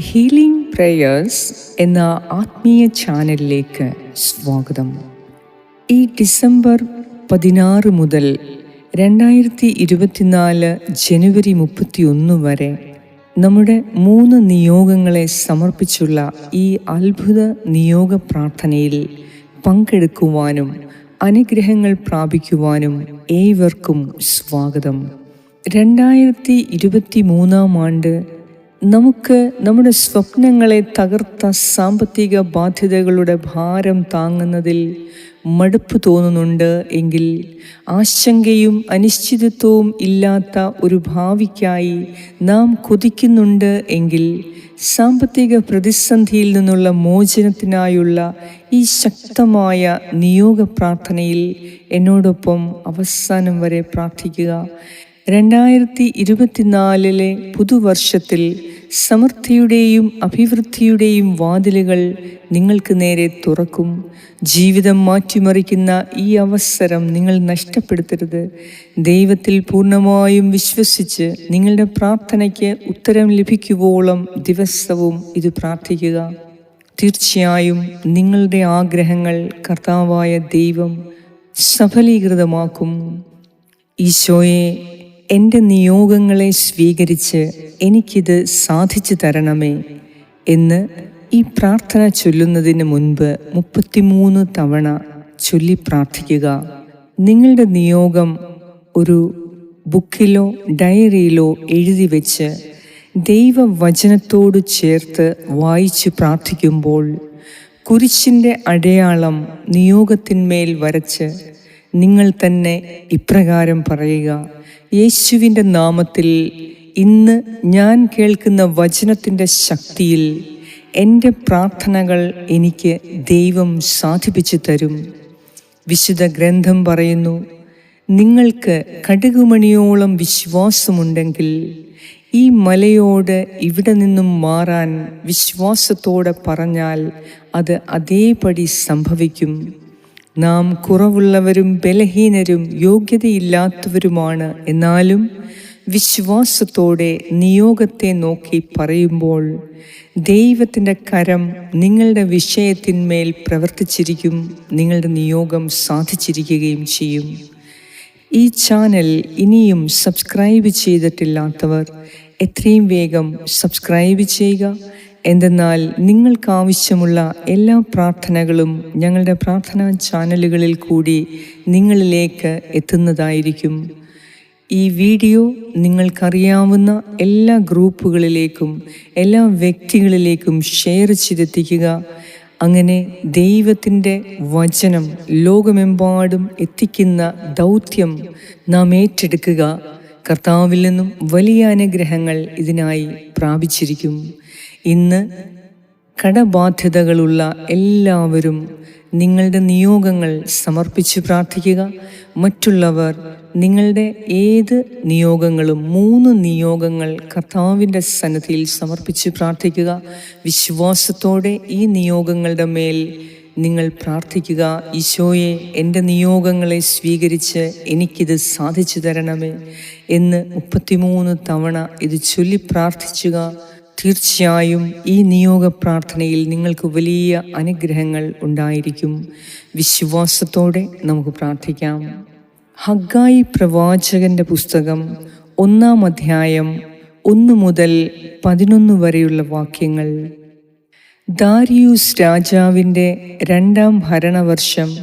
Healing prayers എന്ന ആത്മീയ ചാനലിലേക്ക് സ്വാഗതം. ഈ ഡിസംബർ പതിനാറ് മുതൽ രണ്ടായിരത്തി ഇരുപത്തിനാല് ജനുവരി മുപ്പത്തിയൊന്ന് വരെ നമ്മുടെ മൂന്ന് നിയോഗങ്ങളെ സമർപ്പിച്ചുള്ള ഈ അത്ഭുത നിയോഗ പ്രാർത്ഥനയിൽ പങ്കെടുക്കുവാനും അനുഗ്രഹങ്ങൾ പ്രാപിക്കുവാനും ഏവർക്കും സ്വാഗതം. രണ്ടായിരത്തി ഇരുപത്തി മൂന്നാം ആണ്ട് നമുക്ക് നമ്മുടെ സ്വപ്നങ്ങളെ തകർത്ത സാമ്പത്തിക ബാധ്യതകളുടെ ഭാരം താങ്ങുന്നതിൽ മടുപ്പ് തോന്നുന്നുണ്ട് എങ്കിൽ ആശങ്കയും അനിശ്ചിതത്വവും ഇല്ലാത്ത ഒരു ഭാവിക്കായി നാം കൊതിക്കുന്നുണ്ട് എങ്കിൽ സാമ്പത്തിക പ്രതിസന്ധിയിൽ നിന്നുള്ള മോചനത്തിനായുള്ള ഈ ശക്തമായ നിയോഗ പ്രാർത്ഥനയിൽ എന്നോടൊപ്പം അവസാനം വരെ പ്രാർത്ഥിക്കുക. രണ്ടായിരത്തി ഇരുപത്തിനാലിലെ പുതുവർഷത്തിൽ സമൃദ്ധിയുടെയും അഭിവൃദ്ധിയുടെയും വാതിലുകൾ നിങ്ങൾക്ക് നേരെ തുറക്കും. ജീവിതം മാറ്റിമറിക്കുന്ന ഈ അവസരം നിങ്ങൾ നഷ്ടപ്പെടുത്തരുത്. ദൈവത്തിൽ പൂർണമായും വിശ്വസിച്ച് നിങ്ങളുടെ പ്രാർത്ഥനയ്ക്ക് ഉത്തരം ലഭിക്കുവോളം ദിവസവും ഇത് പ്രാർത്ഥിക്കുക. തീർച്ചയായും നിങ്ങളുടെ ആഗ്രഹങ്ങൾ കർത്താവായ ദൈവം സഫലീകൃതമാക്കും. ഈശോയെ എന്റെ നിയോഗങ്ങളെ സ്വീകരിച്ച് എനിക്കിത് സാധിച്ചു തരണമേ എന്ന് ഈ പ്രാർത്ഥന ചൊല്ലുന്നതിന് മുൻപ് മുപ്പത്തിമൂന്ന് തവണ ചൊല്ലി പ്രാർത്ഥിക്കുക. നിങ്ങളുടെ നിയോഗം ഒരു ബുക്കിലോ ഡയറിയിലോ എഴുതി വെച്ച് ദൈവവചനത്തോട് ചേർത്ത് വായിച്ച് പ്രാർത്ഥിക്കുമ്പോൾ കുരിശിന്റെ അടയാളം നിയോഗത്തിന്മേൽ വരച്ച് നിങ്ങൾ തന്നെ ഇപ്രകാരം പറയുക. യേശുവിന്റെ നാമത്തിൽ ഇന്ന് ഞാൻ കേൾക്കുന്ന വചനത്തിന്റെ ശക്തിയിൽ എന്റെ പ്രാർത്ഥനകൾ എനിക്ക് ദൈവം സാധിപ്പിച്ചു തരും. വിശുദ്ധ ഗ്രന്ഥം പറയുന്നു നിങ്ങൾക്ക് കടുകുമണിയോളം വിശ്വാസമുണ്ടെങ്കിൽ ഈ മലയോട് ഇവിടെ നിന്നും മാറാൻ വിശ്വാസത്തോടെ പറഞ്ഞാൽ അത് അതേപടി സംഭവിക്കും. നാം കുറവുള്ളവരും ബലഹീനരും യോഗ്യതയില്ലാത്തവരുമാണ്. എന്നാലും വിശ്വാസത്തോടെ നിയോഗത്തെ നോക്കി പറയുമ്പോൾ ദൈവത്തിന്റെ കരം നിങ്ങളുടെ വിഷയത്തിന്മേൽ പ്രവർത്തിച്ചിരിക്കും നിങ്ങളുടെ നിയോഗം സാധിച്ചിരിക്കുകയും ചെയ്യും. ഈ ചാനൽ ഇനിയും സബ്സ്ക്രൈബ് ചെയ്തിട്ടില്ലാത്തവർ എത്രയും വേഗം സബ്സ്ക്രൈബ് ചെയ്യുക എന്തെന്നാൽ നിങ്ങൾക്കാവശ്യമുള്ള എല്ലാ പ്രാർത്ഥനകളും ഞങ്ങളുടെ പ്രാർത്ഥനാ ചാനലുകളിൽ കൂടി നിങ്ങളിലേക്ക് എത്തുന്നതായിരിക്കും. ഈ വീഡിയോ നിങ്ങൾക്കറിയാവുന്ന എല്ലാ ഗ്രൂപ്പുകളിലേക്കും എല്ലാ വ്യക്തികളിലേക്കും ഷെയർ ചെയ്തെത്തിക്കുക. അങ്ങനെ ദൈവത്തിന്റെ വചനം ലോകമെമ്പാടും എത്തിക്കുന്ന ദൗത്യം നാം ഏറ്റെടുക്കുക. കർത്താവിൽ നിന്നും വലിയ അനുഗ്രഹങ്ങൾ ഇതിനായി പ്രാപിച്ചിരിക്കും. ഇന്ന് കടബാധ്യതകളുള്ള എല്ലാവരും നിങ്ങളുടെ നിയോഗങ്ങൾ സമർപ്പിച്ച് പ്രാർത്ഥിക്കുക. മറ്റുള്ളവർ നിങ്ങളുടെ ഏത് നിയോഗങ്ങളും മൂന്ന് നിയോഗങ്ങൾ കർത്താവിന്റെ സന്നദ്ധിയിൽ സമർപ്പിച്ച് പ്രാർത്ഥിക്കുക. വിശ്വാസത്തോടെ ഈ നിയോഗങ്ങളുടെ മേൽ നിങ്ങൾ പ്രാർത്ഥിക്കുക. ഈശോയെ എന്റെ നിയോഗങ്ങളെ സ്വീകരിച്ച് എനിക്കിത് സാധിച്ചു തരണമേ എന്ന് മുപ്പത്തിമൂന്ന് തവണ ഇത് ചൊല്ലി പ്രാർത്ഥിച്ചുക. തീർച്ചയായും ഈ നിയോഗ പ്രാർത്ഥനയിൽ നിങ്ങൾക്ക് വലിയ അനുഗ്രഹങ്ങൾ ഉണ്ടായിരിക്കും. വിശ്വാസത്തോടെ നമുക്ക് പ്രാർത്ഥിക്കാം. ഹഗായി പ്രവാചകന്റെ പുസ്തകം ഒന്നാം അധ്യായം ഒന്ന് മുതൽ പതിനൊന്ന് വരെയുള്ള വാക്യങ്ങൾ. ദാരിയൂസ് രാജാവിന്റെ രണ്ടാം ഭരണവർഷം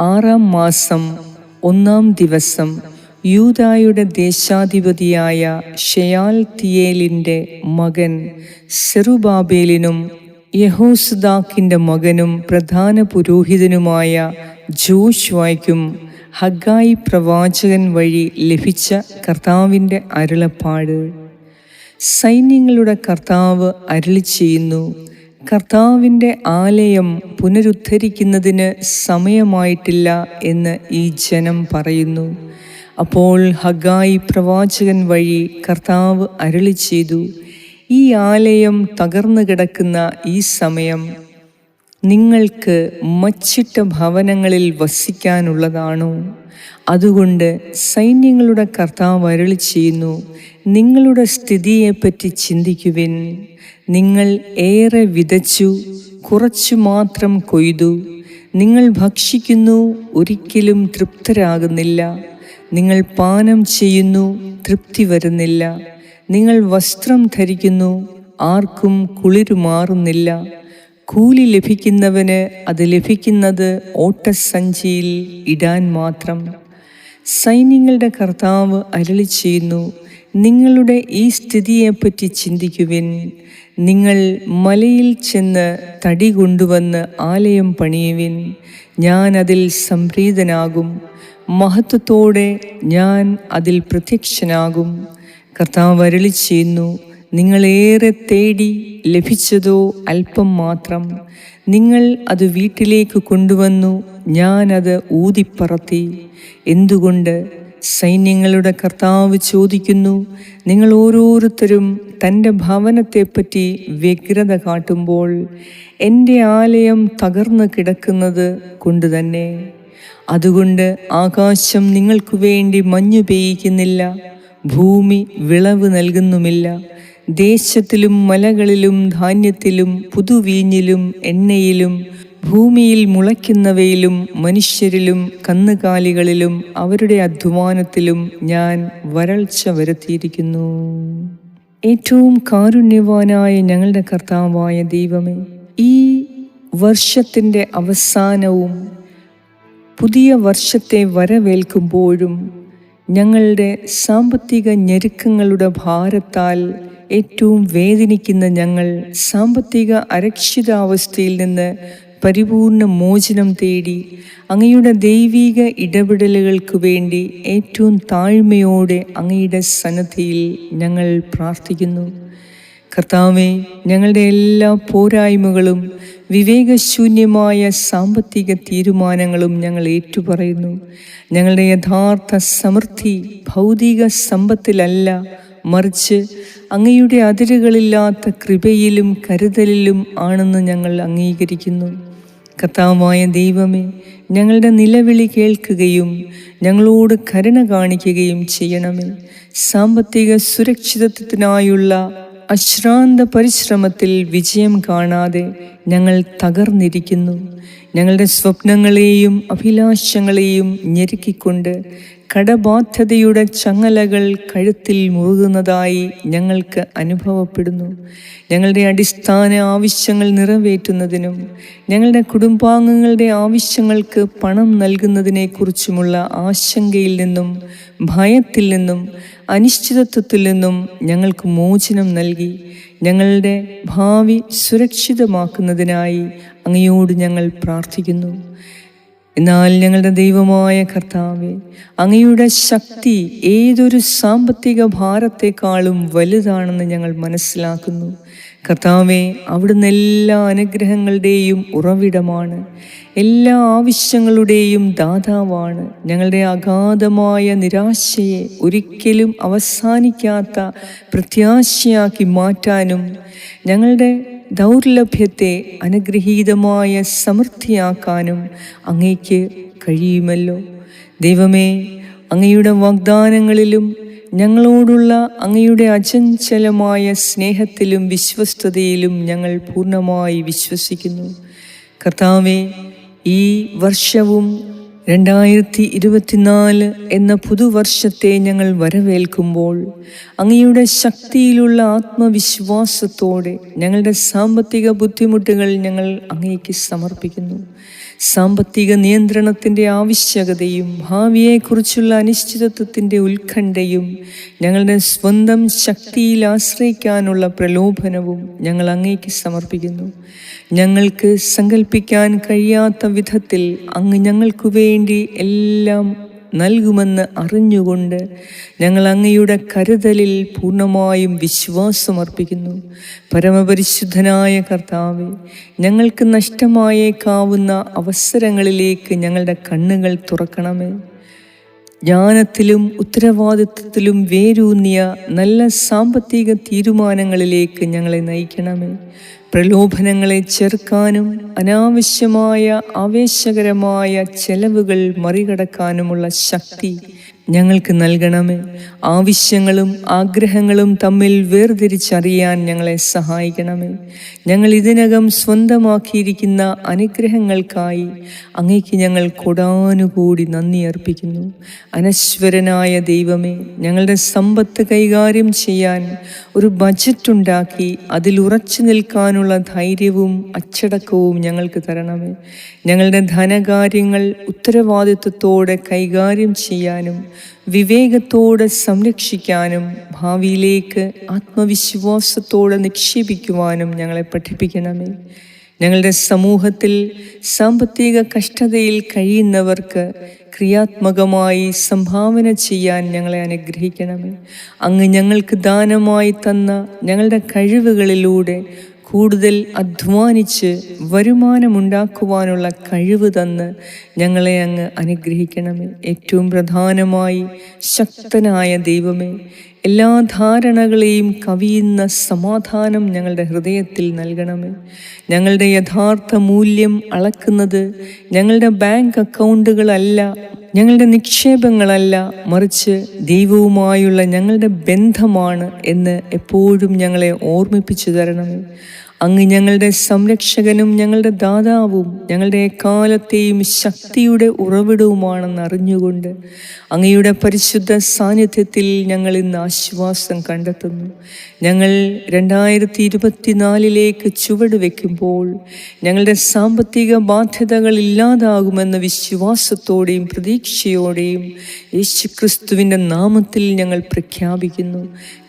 ആറാം മാസം ഒന്നാം ദിവസം യൂതായുടെ ദേശാധിപതിയായ ഷെയാൽ തിയേലിന്റെ മകൻ സെറുബാബേലിനും യഹോസുദാക്കിന്റെ മകനും പ്രധാന പുരോഹിതനുമായ ജോഷ്വായ്ക്കും ഹഗായി പ്രവാചകൻ വഴി ലഭിച്ച കർത്താവിന്റെ അരുളപ്പാട്. സൈന്യങ്ങളുടെ കർത്താവ് അരുളി ചെയ്യുന്നു കർത്താവിന്റെ ആലയം പുനരുദ്ധരിക്കുന്നതിന് സമയമായിട്ടില്ല എന്ന് ഈ ജനം പറയുന്നു. അപ്പോൾ ഹഗായി പ്രവാചകൻ വഴി കർത്താവ് അരളി ചെയ്തു ഈ ആലയം തകർന്നു കിടക്കുന്ന ഈ സമയം നിങ്ങൾക്ക് മച്ചിട്ട ഭവനങ്ങളിൽ വസിക്കാനുള്ളതാണോ? അതുകൊണ്ട് സൈന്യങ്ങളുടെ കർത്താവ് അരളി ചെയ്യുന്നു നിങ്ങളുടെ സ്ഥിതിയെപ്പറ്റി ചിന്തിക്കുവിൻ. നിങ്ങൾ ഏറെ വിതച്ചു കുറച്ചു മാത്രം കൊയ്തു. നിങ്ങൾ ഭക്ഷിക്കുന്നു ഒരിക്കലും തൃപ്തരാകുന്നില്ല. നിങ്ങൾ പാനം ചെയ്യുന്നു തൃപ്തി വരുന്നില്ല. നിങ്ങൾ വസ്ത്രം ധരിക്കുന്നു ആർക്കും കുളിരുമാറുന്നില്ല കൂലി ലഭിക്കുന്നവന് അത് ലഭിക്കുന്നത് ഓട്ടസഞ്ചിയിൽ ഇടാൻ മാത്രം. സൈന്യങ്ങളുടെ കർത്താവ് അരളി ചെയ്യുന്നു നിങ്ങളുടെ ഈ സ്ഥിതിയെപ്പറ്റി ചിന്തിക്കുവിൻ. നിങ്ങൾ മലയിൽ ചെന്ന് തടി കൊണ്ടുവന്ന് ആലയം പണിയുവിൻ. ഞാൻ അതിൽ സംപ്രീതനാകും. മഹത്വത്തോടെ ഞാൻ അതിൽ പ്രത്യക്ഷനാകും. കർത്താവ് വരളി ചെയ്യുന്നു നിങ്ങളേറെ തേടി ലഭിച്ചതോ അല്പം മാത്രം. നിങ്ങൾ അത് വീട്ടിലേക്ക് കൊണ്ടുവന്നു ഞാനത് ഊതിപ്പറത്തി. എന്തുകൊണ്ട്? സൈന്യങ്ങളുടെ കർത്താവ് ചോദിക്കുന്നു നിങ്ങൾ ഓരോരുത്തരും തന്റെ ഭവനത്തെപ്പറ്റി വ്യഗ്രത കാട്ടുമ്പോൾ എന്റെ ആലയം തകർന്നു കിടക്കുന്നത് കൊണ്ട് തന്നെ അതുകൊണ്ട് ആകാശം നിങ്ങൾക്കു വേണ്ടി മഞ്ഞു പെയ്യിക്കുന്നില്ല ഭൂമി വിളവ് നൽകുന്നുമില്ല. ദേശത്തിലും മലകളിലും ധാന്യത്തിലും പുതുവീഞ്ഞിലും എണ്ണയിലും ഭൂമിയിൽ മുളയ്ക്കുന്നവയിലും മനുഷ്യരിലും കന്നുകാലികളിലും അവരുടെ അധ്വാനത്തിലും ഞാൻ വരൾച്ച വരുത്തിയിരിക്കുന്നു. ഏറ്റവും കാരുണ്യവാനായ ഞങ്ങളുടെ കർത്താവായ ദൈവമേ ഈ വർഷത്തിന്റെ അവസാനവും പുതിയ വർഷത്തെ വരവേൽക്കുമ്പോഴും ഞങ്ങളുടെ സാമ്പത്തിക ഞെരുക്കങ്ങളുടെ ഭാരത്താൽ ഏറ്റവും വേദനിക്കുന്ന ഞങ്ങൾ സാമ്പത്തിക അരക്ഷിതാവസ്ഥയിൽ നിന്ന് പരിപൂർണ മോചനം തേടി അങ്ങയുടെ ദൈവിക ഇടപെടലുകൾക്ക് വേണ്ടി ഏറ്റവും താഴ്മയോടെ അങ്ങയുടെ സന്നദ്ധിയിൽ ഞങ്ങൾ പ്രാർത്ഥിക്കുന്നു. കർത്താവെ ഞങ്ങളുടെ എല്ലാ പോരായ്മകളും വിവേകശൂന്യമായ സാമ്പത്തിക തീരുമാനങ്ങളും ഞങ്ങൾ ഏറ്റുപറയുന്നു. ഞങ്ങളുടെ യഥാർത്ഥ സമൃദ്ധി ഭൗതിക സമ്പത്തിലല്ല മറിച്ച് അങ്ങയുടെ അതിരുകളില്ലാത്ത കൃപയിലും കരുതലിലും ആണെന്ന് ഞങ്ങൾ അംഗീകരിക്കുന്നു. കർത്താവായ ദൈവമേ ഞങ്ങളുടെ നിലവിളി കേൾക്കുകയും ഞങ്ങളോട് കരുണ കാണിക്കുകയും ചെയ്യണമേ. സാമ്പത്തിക സുരക്ഷിതത്വത്തിനായുള്ള അശ്രാന്ത പരിശ്രമത്തിൽ വിജയം കാണാതെ ഞങ്ങൾ തകർന്നിരിക്കുന്നു. ഞങ്ങളുടെ സ്വപ്നങ്ങളെയും അഭിലാഷങ്ങളെയും ഞെരുക്കിക്കൊണ്ട് കടബാധ്യതയുടെ ചങ്ങലകൾ കഴുത്തിൽ മുറുകുന്നതായി ഞങ്ങൾക്ക് അനുഭവപ്പെടുന്നു. ഞങ്ങളുടെ അടിസ്ഥാന ആവശ്യങ്ങൾ നിറവേറ്റുന്നതിനും ഞങ്ങളുടെ കുടുംബാംഗങ്ങളുടെ ആവശ്യങ്ങൾക്ക് പണം നൽകുന്നതിനെക്കുറിച്ചുമുള്ള ആശങ്കയിൽ നിന്നും ഭയത്തിൽ നിന്നും അനിശ്ചിതത്വത്തിൽ നിന്നും ഞങ്ങൾക്ക് മോചനം നൽകി ഞങ്ങളുടെ ഭാവി സുരക്ഷിതമാക്കുന്നതിനായി അങ്ങയോട് ഞങ്ങൾ പ്രാർത്ഥിക്കുന്നു. എന്നാൽ ഞങ്ങളുടെ ദൈവമായ കർത്താവെ അങ്ങയുടെ ശക്തി ഏതൊരു സാമ്പത്തിക ഭാരത്തെക്കാളും വലുതാണെന്ന് ഞങ്ങൾ മനസ്സിലാക്കുന്നു. കർത്താവെ അവിടുന്ന് എല്ലാ അനുഗ്രഹങ്ങളുടെയും ഉറവിടമാണ്. എല്ലാ ആവശ്യങ്ങളുടെയും ദാതാവാണ്. ഞങ്ങളുടെ അഗാധമായ നിരാശയെ ഒരിക്കലും അവസാനിക്കാത്ത പ്രത്യാശയാക്കി മാറ്റാനും ഞങ്ങളുടെ ദൗർലഭ്യത്തെ അനുഗ്രഹീതമായ സമൃദ്ധിയാക്കാനും അങ്ങയ്ക്ക് കഴിയുമല്ലോ. ദൈവമേ അങ്ങയുടെ വാഗ്ദാനങ്ങളിലും ഞങ്ങളോടുള്ള അങ്ങയുടെ അചഞ്ചലമായ സ്നേഹത്തിലും വിശ്വസ്തതയിലും ഞങ്ങൾ പൂർണമായി വിശ്വസിക്കുന്നു. കർത്താവെ ഈ വർഷവും രണ്ടായിരത്തി ഇരുപത്തിനാല് എന്ന പുതുവർഷത്തെ ഞങ്ങൾ വരവേൽക്കുമ്പോൾ അങ്ങയുടെ ശക്തിയിലുള്ള ആത്മവിശ്വാസത്തോടെ ഞങ്ങളുടെ സാമ്പത്തിക ബുദ്ധിമുട്ടുകൾ ഞങ്ങൾ അങ്ങേക്ക് സമർപ്പിക്കുന്നു. സാമ്പത്തിക നിയന്ത്രണത്തിന്റെ ആവശ്യകതയും ഭാവിയെക്കുറിച്ചുള്ള അനിശ്ചിതത്വത്തിന്റെ ഉത്കണ്ഠയും ഞങ്ങളുടെ സ്വന്തം ശക്തിയിൽ ആശ്രയിക്കാനുള്ള പ്രലോഭനവും ഞങ്ങൾ അങ്ങേക്ക് സമർപ്പിക്കുന്നു. ഞങ്ങൾക്ക് സങ്കല്പിക്കാൻ കഴിയാത്ത വിധത്തിൽ അങ്ങ് ഞങ്ങൾക്കു വേണ്ടി എല്ലാം നൽകുമെന്ന് അറിഞ്ഞുകൊണ്ട് ഞങ്ങൾ അങ്ങയുടെ കരുതലിൽ പൂർണമായും വിശ്വാസമർപ്പിക്കുന്നു. പരമപരിശുദ്ധനായ കർത്താവെ ഞങ്ങൾക്ക് നഷ്ടമായേക്കാവുന്ന അവസരങ്ങളിലേക്ക് ഞങ്ങളുടെ കണ്ണുകൾ തുറക്കണമേ. ജ്ഞാനത്തിലും ഉത്തരവാദിത്വത്തിലും വേരൂന്നിയ നല്ല സാമ്പത്തിക തീരുമാനങ്ങളിലേക്ക് ഞങ്ങളെ നയിക്കണമേ. പ്രലോഭനങ്ങളെ ചെറുക്കാനും അനാവശ്യമായ ആവേശകരമായ ചെലവുകൾ മറികടക്കാനുമുള്ള ശക്തി ഞങ്ങൾക്ക് നൽകണമേ. ആവശ്യങ്ങളും ആഗ്രഹങ്ങളും തമ്മിൽ വേർതിരിച്ചറിയാൻ ഞങ്ങളെ സഹായിക്കണമേ. ഞങ്ങൾ ഇതിനകം സ്വന്തമാക്കിയിരിക്കുന്ന അനുഗ്രഹങ്ങൾക്കായി അങ്ങേക്ക് ഞങ്ങൾ കൊടാനുകൂടി നന്ദി അർപ്പിക്കുന്നു. അനശ്വരനായ ദൈവമേ ഞങ്ങളുടെ സമ്പത്ത് കൈകാര്യം ചെയ്യാൻ ഒരു ബജറ്റ് ഉണ്ടാക്കി അതിൽ ഉറച്ചു നിൽക്കാനുള്ള ധൈര്യവും അച്ചടക്കവും ഞങ്ങൾക്ക് തരണമേ. ഞങ്ങളുടെ ധനകാര്യങ്ങൾ ഉത്തരവാദിത്വത്തോടെ കൈകാര്യം ചെയ്യാനും വിവേകത്തോടെ സംരക്ഷിക്കാനും ഭാവിയിലേക്ക് ആത്മവിശ്വാസത്തോടെ നിക്ഷേപിക്കുവാനും ഞങ്ങളെ പഠിപ്പിക്കണമേ. ഞങ്ങളുടെ സമൂഹത്തിൽ സാമ്പത്തിക കഷ്ടതയിൽ കഴിയുന്നവർക്ക് ക്രിയാത്മകമായി സംഭാവന ചെയ്യാൻ ഞങ്ങളെ അനുഗ്രഹിക്കണമേ. അങ്ങ് ഞങ്ങൾക്ക് ദാനമായി തന്ന ഞങ്ങളുടെ കഴിവുകളിലൂടെ കൂടുതൽ അധ്വാനിച്ച് വരുമാനമുണ്ടാക്കുവാനുള്ള കഴിവ് തന്ന് ഞങ്ങളെ അങ്ങ് അനുഗ്രഹിക്കണമേ. ഏറ്റവും പ്രധാനമായി ശക്തനായ ദൈവമേ എല്ലാ ധാരണകളെയും കവിയുന്ന സമാധാനം ഞങ്ങളുടെ ഹൃദയത്തിൽ നൽകണമേ. ഞങ്ങളുടെ യഥാർത്ഥ മൂല്യം അളക്കുന്നത് ഞങ്ങളുടെ ബാങ്ക് അക്കൗണ്ടുകളല്ല ഞങ്ങളുടെ നിക്ഷേപങ്ങളല്ല മറിച്ച് ദൈവവുമായുള്ള ഞങ്ങളുടെ ബന്ധമാണ് എന്ന് എപ്പോഴും ഞങ്ങളെ ഓർമ്മിപ്പിച്ചു തരണമേ. അങ്ങ് ഞങ്ങളുടെ സംരക്ഷകനും ഞങ്ങളുടെ ദാതാവും ഞങ്ങളുടെ എക്കാലത്തെയും ശക്തിയുടെ ഉറവിടവുമാണെന്ന് അറിഞ്ഞുകൊണ്ട് അങ്ങയുടെ പരിശുദ്ധ സാന്നിധ്യത്തിൽ ഞങ്ങൾ ഇന്ന് ആശ്വാസം കണ്ടെത്തുന്നു. ഞങ്ങൾ രണ്ടായിരത്തി ഇരുപത്തിനാലിലേക്ക് ചുവട് വയ്ക്കുമ്പോൾ ഞങ്ങളുടെ സാമ്പത്തിക ബാധ്യതകൾ ഇല്ലാതാകുമെന്ന വിശ്വാസത്തോടെയും പ്രതീക്ഷയോടെയും യേശുക്രിസ്തുവിന്റെ നാമത്തിൽ ഞങ്ങൾ പ്രഖ്യാപിക്കുന്നു.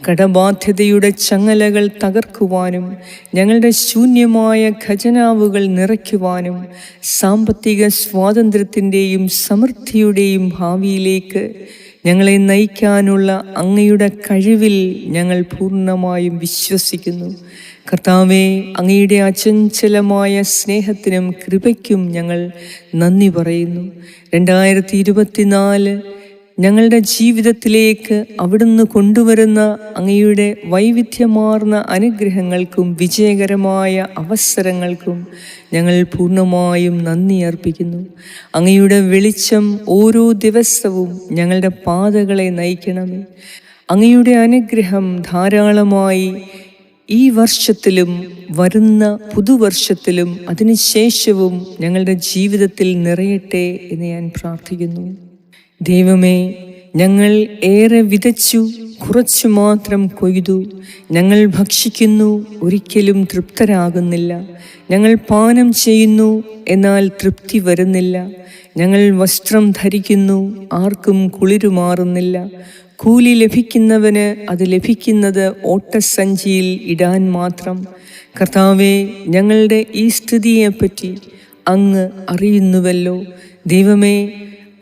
കടബാധ്യതയുടെ ചങ്ങലകൾ തകർക്കുവാനും ഞങ്ങളുടെ ശൂന്യമായ ഖജനാവുകൾ നിറയ്ക്കുവാനും സാമ്പത്തിക സ്വാതന്ത്ര്യത്തിന്റെയും സമൃദ്ധിയുടെയും ഭാവിയിലേക്ക് ഞങ്ങളെ നയിക്കാനുള്ള അങ്ങയുടെ കഴിവിൽ ഞങ്ങൾ പൂർണമായും വിശ്വസിക്കുന്നു. കർത്താവെ അങ്ങയുടെ അചഞ്ചലമായ സ്നേഹത്തിനും കൃപയ്ക്കും ഞങ്ങൾ നന്ദി പറയുന്നു. രണ്ടായിരത്തി ഇരുപത്തിനാല് ഞങ്ങളുടെ ജീവിതത്തിലേക്ക് അവിടുന്ന് കൊണ്ടുവരുന്ന അങ്ങയുടെ വൈവിധ്യമാർന്ന അനുഗ്രഹങ്ങൾക്കും വിജയകരമായ അവസരങ്ങൾക്കും ഞങ്ങൾ പൂർണമായും നന്ദി അർപ്പിക്കുന്നു. അങ്ങയുടെ വെളിച്ചം ഓരോ ദിവസവും ഞങ്ങളുടെ പാതകളെ നയിക്കണമേ. അങ്ങയുടെ അനുഗ്രഹം ധാരാളമായി ഈ വർഷത്തിലും വരുന്ന പുതുവർഷത്തിലും അതിനുശേഷവും ഞങ്ങളുടെ ജീവിതത്തിൽ നിറയട്ടെ എന്ന് ഞാൻ പ്രാർത്ഥിക്കുന്നു. ദൈവമേ ഞങ്ങൾ ഏറെ വിതച്ചു കുറച്ചു മാത്രം കൊയ്തു. ഞങ്ങൾ ഭക്ഷിക്കുന്നു ഒരിക്കലും തൃപ്തരാകുന്നില്ല. ഞങ്ങൾ പാനം ചെയ്യുന്നു എന്നാൽ തൃപ്തി വരുന്നില്ല. ഞങ്ങൾ വസ്ത്രം ധരിക്കുന്നു ആർക്കും കുളിരുമാറുന്നില്ല. കൂലി ലഭിക്കുന്നവന് അത് ലഭിക്കുന്നത് ഓട്ടസഞ്ചിയിൽ ഇടാൻ മാത്രം. കർത്താവെ ഞങ്ങളുടെ ഈ സ്ഥിതിയെപ്പറ്റി അങ്ങ് അറിയുന്നുവല്ലോ. ദൈവമേ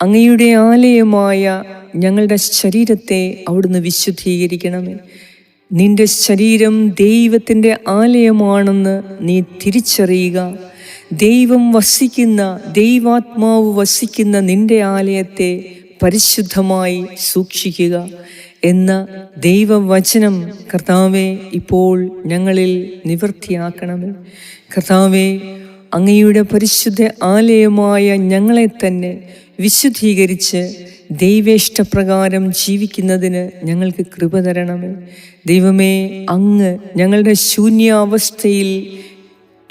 അങ്ങയുടെ ആലയമായ ഞങ്ങളുടെ ശരീരത്തെ അവിടുന്ന് വിശുദ്ധീകരിക്കണമേ. നിന്റെ ശരീരം ദൈവത്തിന്റെ ആലയമാണെന്ന് നീ തിരിച്ചറിയുക. ദൈവം വസിക്കുന്ന ദൈവാത്മാവ് വസിക്കുന്ന നിന്റെ ആലയത്തെ പരിശുദ്ധമായി സൂക്ഷിക്കുക എന്ന ദൈവവചനം കർത്താവെ ഇപ്പോൾ ഞങ്ങളിൽ നിവൃത്തിയാക്കണമേ. കർത്താവെ അങ്ങയുടെ പരിശുദ്ധ ആലയമായ ഞങ്ങളെ തന്നെ വിശുദ്ധീകരിച്ച് ദൈവേഷ്ടപ്രകാരം ജീവിക്കുന്നതിന് ഞങ്ങൾക്ക് കൃപ തരണമേ. ദൈവമേ അങ്ങ് ഞങ്ങളുടെ ശൂന്യാവസ്ഥയിൽ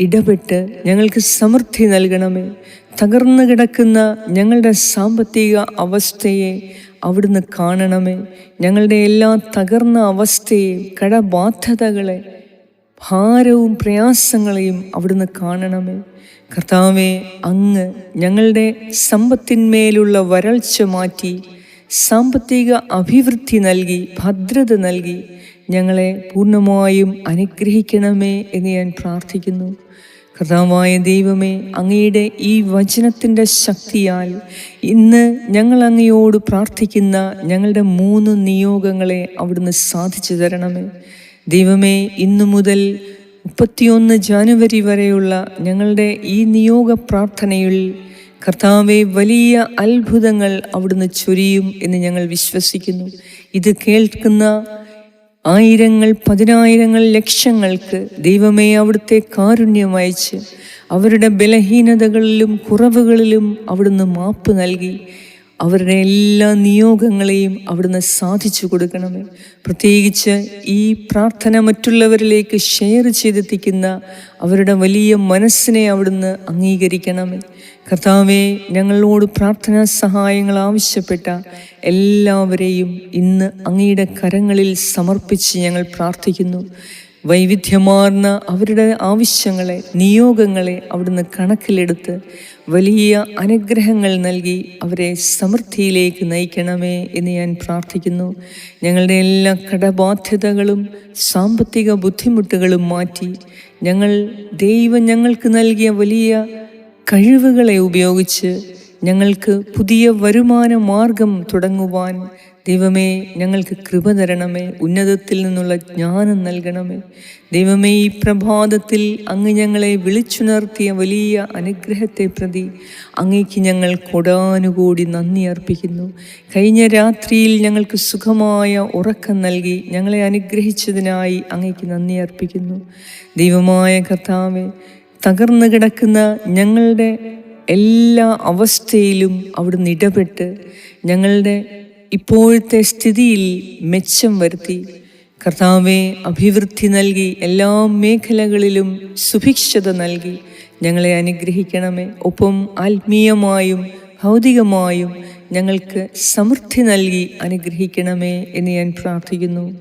ഇടപെട്ട് ഞങ്ങൾക്ക് സമൃദ്ധി നൽകണമേ. തകർന്നു കിടക്കുന്ന ഞങ്ങളുടെ സാമ്പത്തിക അവസ്ഥയെ അവിടുന്ന് കാണണമേ. ഞങ്ങളുടെ എല്ലാ തകർന്ന അവസ്ഥയെ കടബാധ്യതകളെ ഭാരവും പ്രയാസങ്ങളെയും അവിടുന്ന് കാണണമേ. കർത്താവെ അങ്ങ് ഞങ്ങളുടെ സമ്പത്തിന്മേലുള്ള വരൾച്ച മാറ്റി സാമ്പത്തിക അഭിവൃദ്ധി നൽകി ഭദ്രത നൽകി ഞങ്ങളെ പൂർണമായും അനുഗ്രഹിക്കണമേ എന്ന് ഞാൻ പ്രാർത്ഥിക്കുന്നു. കർത്താവായ ദൈവമേ അങ്ങയുടെ ഈ വചനത്തിന്റെ ശക്തിയാൽ ഇന്ന് ഞങ്ങൾ അങ്ങയോട് പ്രാർത്ഥിക്കുന്ന ഞങ്ങളുടെ മൂന്ന് നിയോഗങ്ങളെ അവിടുന്ന് സാധിച്ചു തരണമേ. ദൈവമേ ഇന്നു മുതൽ മുപ്പത്തിയൊന്ന് ജാനുവരി വരെയുള്ള ഞങ്ങളുടെ ഈ നിയോഗ പ്രാർത്ഥനയിൽ കർത്താവെ വലിയ അത്ഭുതങ്ങൾ അവിടുന്ന് ചൊരിയും എന്ന് ഞങ്ങൾ വിശ്വസിക്കുന്നു. ഇത് കേൾക്കുന്ന ആയിരങ്ങൾ പതിനായിരങ്ങൾ ലക്ഷങ്ങൾക്ക് ദൈവമേ അവിടുത്തെ കാരുണ്യം അയച്ച് അവരുടെ ബലഹീനതകളിലും കുറവുകളിലും അവിടുന്ന് മാപ്പ് നൽകി. അവരുടെ എല്ലാ നിയോഗങ്ങളെയും അവിടുന്ന് സാധിച്ചു കൊടുക്കണമേ. പ്രത്യേകിച്ച് ഈ പ്രാർത്ഥന മറ്റുള്ളവരിലേക്ക് ഷെയർ ചെയ്തെത്തിക്കുന്ന അവരുടെ വലിയ മനസ്സിനെ അവിടുന്ന് അംഗീകരിക്കണമേ. കർത്താവെ ഞങ്ങളോട് പ്രാർത്ഥനാ സഹായങ്ങൾ ആവശ്യപ്പെട്ട എല്ലാവരെയും ഇന്ന് അങ്ങയുടെ കരങ്ങളിൽ സമർപ്പിച്ച് ഞങ്ങൾ പ്രാർത്ഥിക്കുന്നു. വൈവിധ്യമാർന്ന അവരുടെ ആവശ്യങ്ങളെ നിയോഗങ്ങളെ അവിടുന്ന് കണക്കിലെടുത്ത് വലിയ അനുഗ്രഹങ്ങൾ നൽകി അവരെ സമൃദ്ധിയിലേക്ക് നയിക്കണമേ എന്ന് ഞാൻ പ്രാർത്ഥിക്കുന്നു. ഞങ്ങളുടെ എല്ലാ കടബാധ്യതകളും സാമ്പത്തിക ബുദ്ധിമുട്ടുകളും മാറ്റി ഞങ്ങൾ ദൈവം ഞങ്ങൾക്ക് നൽകിയ വലിയ കഴിവുകളെ ഉപയോഗിച്ച് ഞങ്ങൾക്ക് പുതിയ വരുമാന മാർഗം തുടങ്ങുവാൻ ദൈവമേ ഞങ്ങൾക്ക് കൃപ തരണമേ ഉന്നതത്തിൽ നിന്നുള്ള ജ്ഞാനം നൽകണമേ. ദൈവമേ ഈ പ്രഭാതത്തിൽ അങ്ങ് ഞങ്ങളെ വിളിച്ചുണർത്തിയ വലിയ അനുഗ്രഹത്തെ പ്രതി അങ്ങേക്ക് ഞങ്ങൾ കൊടാനുകൂടി നന്ദി അർപ്പിക്കുന്നു. കഴിഞ്ഞ രാത്രിയിൽ ഞങ്ങൾക്ക് സുഖമായ ഉറക്കം നൽകി ഞങ്ങളെ അനുഗ്രഹിച്ചതിനായി അങ്ങേക്ക് നന്ദി അർപ്പിക്കുന്നു. ദൈവമായ കർത്താവെ തകർന്നു കിടക്കുന്ന ഞങ്ങളുടെ എല്ലാ അവസ്ഥയിലും അവിടുന്ന് ഇടപെട്ട് ഞങ്ങളുടെ ഇപ്പോഴത്തെ സ്ഥിതിയിൽ മെച്ചം വരുത്തി. കർത്താവെ അഭിവൃദ്ധി നൽകി. എല്ലാ മേഖലകളിലും സുഭിക്ഷത നൽകി. ഞങ്ങളെ അനുഗ്രഹിക്കണമേ. ഒപ്പം ആത്മീയമായും ഭൗതികമായും ഞങ്ങൾക്ക് സമൃദ്ധി നൽകി അനുഗ്രഹിക്കണമേ എന്ന് ഞാൻ പ്രാർത്ഥിക്കുന്നു.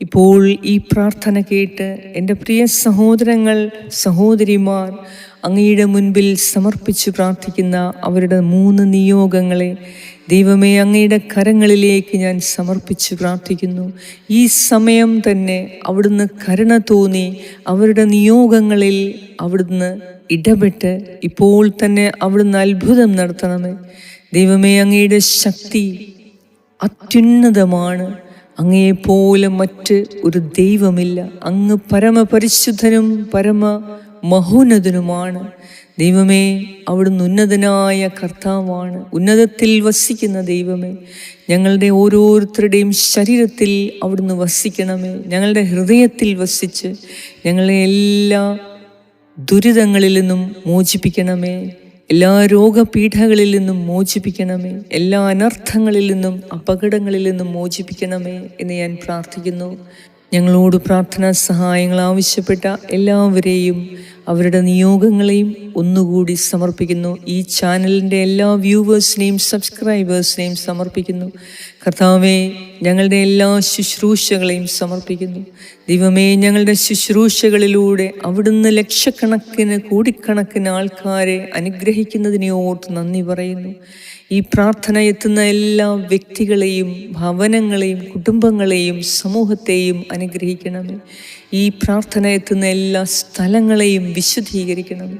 ഇപ്പോൾ ഈ പ്രാർത്ഥന കേട്ട് എന്റെ പ്രിയ സഹോദരങ്ങൾ സഹോദരിമാർ അങ്ങയുടെ മുൻപിൽ സമർപ്പിച്ച് പ്രാർത്ഥിക്കുന്ന അവരുടെ മൂന്ന് നിയോഗങ്ങളെ ദൈവമേ അങ്ങയുടെ കരങ്ങളിലേക്ക് ഞാൻ സമർപ്പിച്ച് പ്രാർത്ഥിക്കുന്നു. ഈ സമയം തന്നെ അവിടുന്ന് കരുണ തോന്നി അവരുടെ നിയോഗങ്ങളിൽ അവിടുന്ന് ഇടപെട്ട് ഇപ്പോൾ തന്നെ അവിടുന്ന് അത്ഭുതം നടത്തണമേ. ദൈവമേ അങ്ങയുടെ ശക്തി അത്യുന്നതമാണ്. അങ്ങയെപ്പോലെ മറ്റ് ഒരു ദൈവമില്ല. അങ്ങ് പരമപരിശുദ്ധനും പരമ മഹോന്നതനുമാണ് ദൈവമേ അവിടുന്ന് ഉന്നതനായ കർത്താവാണ്. ഉന്നതത്തിൽ വസിക്കുന്ന ദൈവമേ ഞങ്ങളുടെ ഓരോരുത്തരുടെയും ശരീരത്തിൽ അവിടുന്ന് വസിക്കണമേ. ഞങ്ങളുടെ ഹൃദയത്തിൽ വസിച്ച് ഞങ്ങളെ എല്ലാ ദുരിതങ്ങളിൽ നിന്നും മോചിപ്പിക്കണമേ. എല്ലാ രോഗപീഠകളിൽ നിന്നും മോചിപ്പിക്കണമേ. എല്ലാ അനർത്ഥങ്ങളിൽ നിന്നും അപകടങ്ങളിൽ നിന്നും മോചിപ്പിക്കണമേ എന്ന് ഞാൻ പ്രാർത്ഥിക്കുന്നു. ഞങ്ങളോട് പ്രാർത്ഥനാ സഹായങ്ങൾ ആവശ്യപ്പെട്ട എല്ലാവരെയും അവരുടെ നിയോഗങ്ങളെയും ഒന്നുകൂടി സമർപ്പിക്കുന്നു. ഈ ചാനലിന്റെ എല്ലാ വ്യൂവേഴ്സിനെയും സബ്സ്ക്രൈബേഴ്സിനെയും സമർപ്പിക്കുന്നു. കർത്താവെ ഞങ്ങളുടെ എല്ലാ ശുശ്രൂഷകളെയും സമർപ്പിക്കുന്നു. ദൈവമേ ഞങ്ങളുടെ ശുശ്രൂഷകളിലൂടെ അവിടുന്ന് ലക്ഷക്കണക്കിന് കോടിക്കണക്കിന് ആൾക്കാരെ അനുഗ്രഹിക്കുന്നതിനെ ഓർത്ത് നന്ദി പറയുന്നു. ഈ പ്രാർത്ഥന എത്തുന്ന എല്ലാ വ്യക്തികളെയും ഭവനങ്ങളെയും കുടുംബങ്ങളെയും സമൂഹത്തെയും അനുഗ്രഹിക്കണമേ. ഈ പ്രാർത്ഥന എത്തുന്ന എല്ലാ സ്ഥലങ്ങളെയും വിശുദ്ധീകരിക്കണം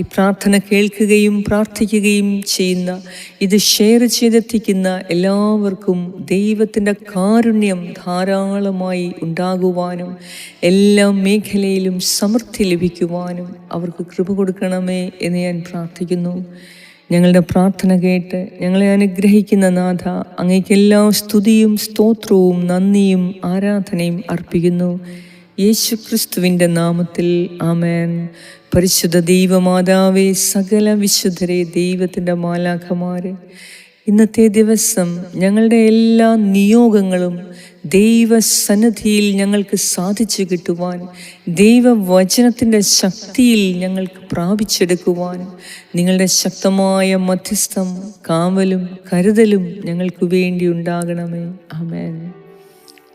ഈ പ്രാർത്ഥന കേൾക്കുകയും പ്രാർത്ഥിക്കുകയും ചെയ്യുന്ന ഇത് ഷെയർ ചെയ്തെത്തിക്കുന്ന എല്ലാവർക്കും ദൈവത്തിന്റെ കാരുണ്യം ധാരാളമായി ഉണ്ടാകുവാനും എല്ലാ മേഖലയിലും സമൃദ്ധി ലഭിക്കുവാനും അവർക്ക് കൃപ കൊടുക്കണമേ എന്ന് ഞാൻ പ്രാർത്ഥിക്കുന്നു. ഞങ്ങളുടെ പ്രാർത്ഥന കേട്ട് ഞങ്ങളെ അനുഗ്രഹിക്കുന്ന നാഥ അങ്ങേക്കെല്ലാ സ്തുതിയും സ്തോത്രവും നന്ദിയും ആരാധനയും അർപ്പിക്കുന്നു. യേശു ക്രിസ്തുവിന്റെ നാമത്തിൽ ആമേൻ. പരിശുദ്ധ ദൈവമാതാവേ സകല വിശുദ്ധരെ ദൈവത്തിന്റെ മാലാഖമാരെ ഇന്നത്തെ ദിവസം ഞങ്ങളുടെ എല്ലാ നിയോഗങ്ങളും ദൈവസന്നിധിയിൽ ഞങ്ങൾക്ക് സാധിച്ചു കിട്ടുവാൻ ദൈവവചനത്തിന്റെ ശക്തിയിൽ ഞങ്ങൾക്ക് പ്രാപിച്ചെടുക്കുവാൻ നിങ്ങളുടെ ശക്തമായ മധ്യസ്ഥം കാവലും കരുതലും ഞങ്ങൾക്ക് വേണ്ടി ഉണ്ടാകണമേ. ആമേൻ.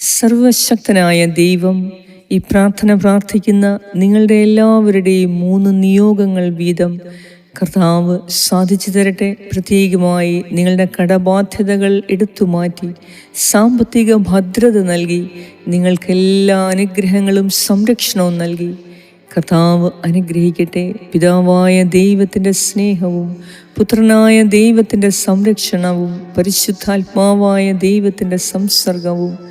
സർവശക്തനായ ദൈവം ഈ പ്രാർത്ഥന പ്രാർത്ഥിക്കുന്ന നിങ്ങളുടെ എല്ലാവരുടെയും മൂന്ന് നിയോഗങ്ങൾ വീതം കർത്താവ് സാധിച്ചു തരട്ടെ. പ്രത്യേകമായി നിങ്ങളുടെ കടബാധ്യതകൾ എടുത്തു മാറ്റി സാമ്പത്തിക ഭദ്രത നൽകി നിങ്ങൾക്കെല്ലാ അനുഗ്രഹങ്ങളും സംരക്ഷണവും നൽകി. കർത്താവ് അനുഗ്രഹിക്കട്ടെ. പിതാവായ ദൈവത്തിന്റെ സ്നേഹവും പുത്രനായ ദൈവത്തിന്റെ സംരക്ഷണവും പരിശുദ്ധാത്മാവായ ദൈവത്തിന്റെ സംസർഗവും